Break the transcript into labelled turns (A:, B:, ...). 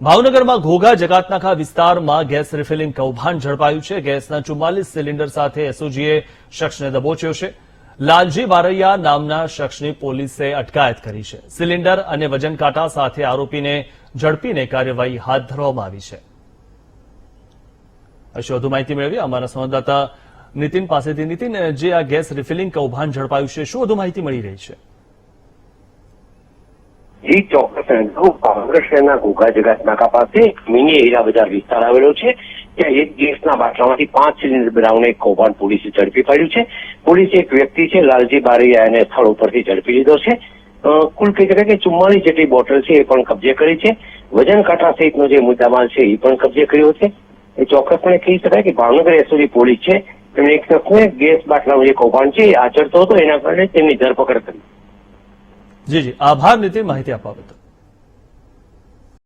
A: ભાવનગરમાં ઘોઘા જકાતનાખા વિસ્તારમાં gas refilling કૌભાંડ ઝડપાયું છે. ગેસના ચુમ્માલીસ સિલિન્ડર સાથે એસઓજીએ શખ્સને દબોચ્યો છે. લાલજી બારૈયા નામના શખ્સની પોલીસે અટકાયત કરી છે. સિલિન્ડર અને વજન કાંટા સાથે આરોપીને ઝડપીને કાર્યવાહી હાથ ધરવામાં આવી છે. હશે વધુ માહિતી મેળવી અમારા સંવાદદાતા નીતિન પાસેથી. નીતિન, જે આ ગેસ રિફિલિંગ કૌભાંડ ઝડપાયું છે, શું વધુ માહિતી મળી રહી છે?
B: જી, ચોક્કસ. શહેરના ઘોઘા જગાતનાકા પાસે મિની એરિયા બજાર વિસ્તાર આવેલો છે, ત્યાં એક ગેસના બાટલામાંથી પાંચ સિલિન્ડર બનાવને કૌભાંડ પોલીસે ઝડપી પાડ્યું છે. પોલીસે એક વ્યક્તિ છે, લાલજી બારૈયા, એને સ્થળ ઉપરથી ઝડપી લીધો છે. કુલ કહી શકાય કે ચુમ્માલીસ જેટલી બોટલ છે, એ પણ કબજે કરી છે. વજન કાંટા સહિતનો જે મુદ્દામાલ છે, એ પણ કબજે કર્યો છે. એ ચોક્કસપણે કહી શકાય કે ભાવનગર એસઓજી પોલીસ છે. તેમણે એક શખ્સને ગેસ બાટલાનું જે કૌભાંડ છે, એ આચરતો હતો, એના કારણે તેમની ધરપકડ કરી.
A: જી જી. આભાર નીતિન માહિતી આપવા બદલ.